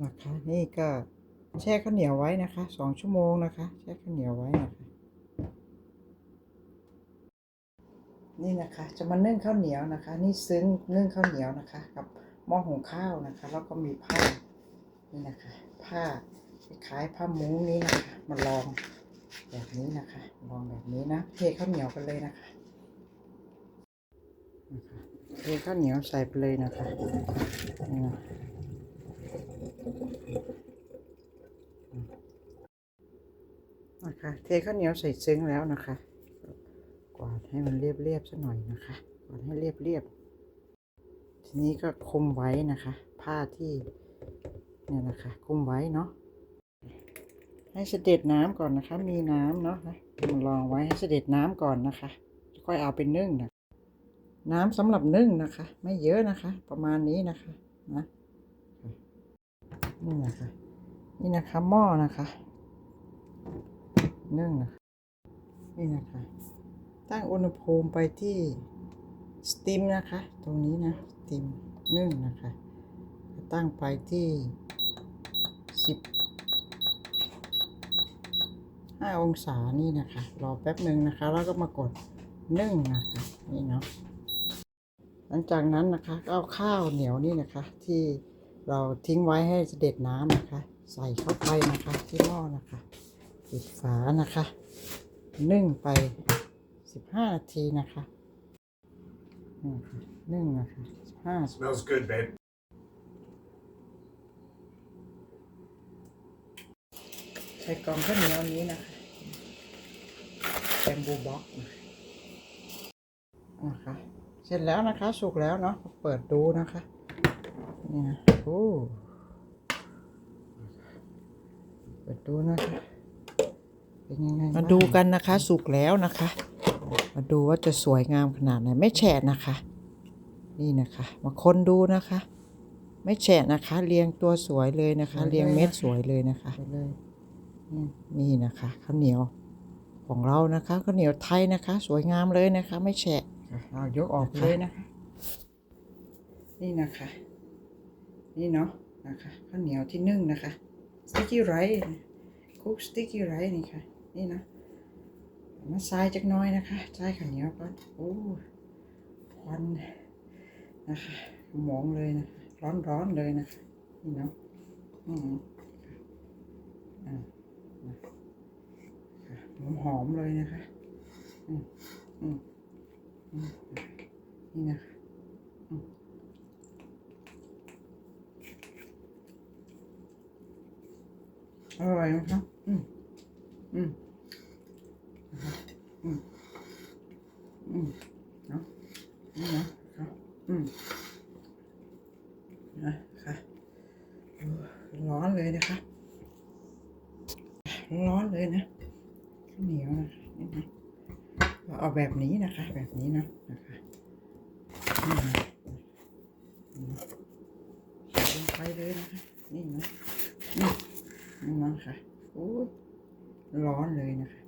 นะคะ นี่ก็แช่ข้าวเหนียวไว้นะคะสองชั่วโมงนะคะ แช่ข้าวเหนียวไว้นะคะ นี่นะคะ จะมานึ่งข้าวเหนียวนะคะ นี่ซึ้งนึ่งข้าวเหนียวนะคะ กับหม้อหุงข้าวนะคะ แล้วก็มีผ้านี่นะคะ ผ้าคล้ายผ้ามุ้งนี้นะคะ มาลองแบบนี้นะคะ ลองแบบนี้นะเทข้าวเหนียวกันเลยนะคะเทข้าวเหนียวใส่ไปเลยนะคะนี่นะนะ คะเทข้าวเหนียวใส่ซึ้งแล้วนะคะ กวาดให้มันเรียบๆสักหน่อยนะคะ กวาดให้เรียบๆ ทีนี้ก็คุมไว้นะคะ ผ้าที่เนี่ยนะคะ คุมไว้เนาะ ให้เสด็จน้ำก่อนนะคะ มีน้ำเนาะนะมันรองไว้ให้เสด็จน้ำก่อนนะคะ ค่อยเอาไปนึ่งนะน้ำสำหรับนึ่งนะคะ ไม่เยอะนะคะ ประมาณนี้นะคะนะนี่นะคะ นี่นะคะหม้อนะคะ นึ่งนะคะนี่นะคะ ตั้งอุณหภูมิไปที่สตีมนะคะ ตรงนี้นะสตีมนึ่งนะคะ ตั้งไปที่สิบห้าองศานี่นะคะ รอแป๊บหนึ่งนะคะ แล้วก็มากดนึ่งนะคะ นี่เนาะหลังจากนั้นนะคะก็เอาข้าวเหนียวนี่นะคะ ที่เราทิ้งไว้ให้เสด็จน้ำนะคะ ใส่เข้าไปนะคะที่หม้อนะคะ ปิดฝานะคะนึ่งไปสิบห้านาทีนะคะนี่ค่ะนึ่งนะคะสิบห้า Smells good, babe. ใส่กล่องข้าวเหนียวนี้นะคะแบมบูบ็อกนะคะ เสร็จแล้วนะคะ สุกแล้วเนาะ เปิดดูนะคะ นี่นะโอ้เปิดดูนะคะ เป็นยังไงมาดูกันนะคะ สุกแล้วนะคะ มาดูว่าจะสวยงามขนาดไหนไม่แฉะนะคะ นี่นะคะ มาคนดูนะคะ ไม่แฉะนะคะ เรียงตัวสวยเลยนะคะ เรียงเม็ดสวยเลยนะคะนี่นะคะข้าวเหนียวของเรานะคะข้าวเหนียวไทยนะคะ สวยงามเลยนะคะ ไม่แฉะเอายกออกเลยนะคะ นี่นะคะ นี่เนาะนะคะข้าวเหนียวที่นึ่งนะคะสติ๊กกี้ไรคุกสติ๊กกี้ไรนี่ค่ะ นี่นะมาทรายจักน้อยนะคะทรายข้าเหนียวก่อนโอ้ควันนะคะหมองเลยนะร้อนร้อนเลยนะคะนี่เนาะอืมอ่าหอมหอมๆเลยนะคะอืมอืมอืมนี่นะคะอร่อยไหมครับ อืมอืมอืมเนาะนี่เนะครับอืมนะคะโอ้ร้อนเลยนะคะ ร้อนเลยนะข้าวเหนียวนะคะนี่นะเอาแบบนี้นะคะ แบบนี้นะนะคะลงไปเลยนะคะ นี่นะนี่นี่นะคะโอ้ย ร้อนเลยนะคะ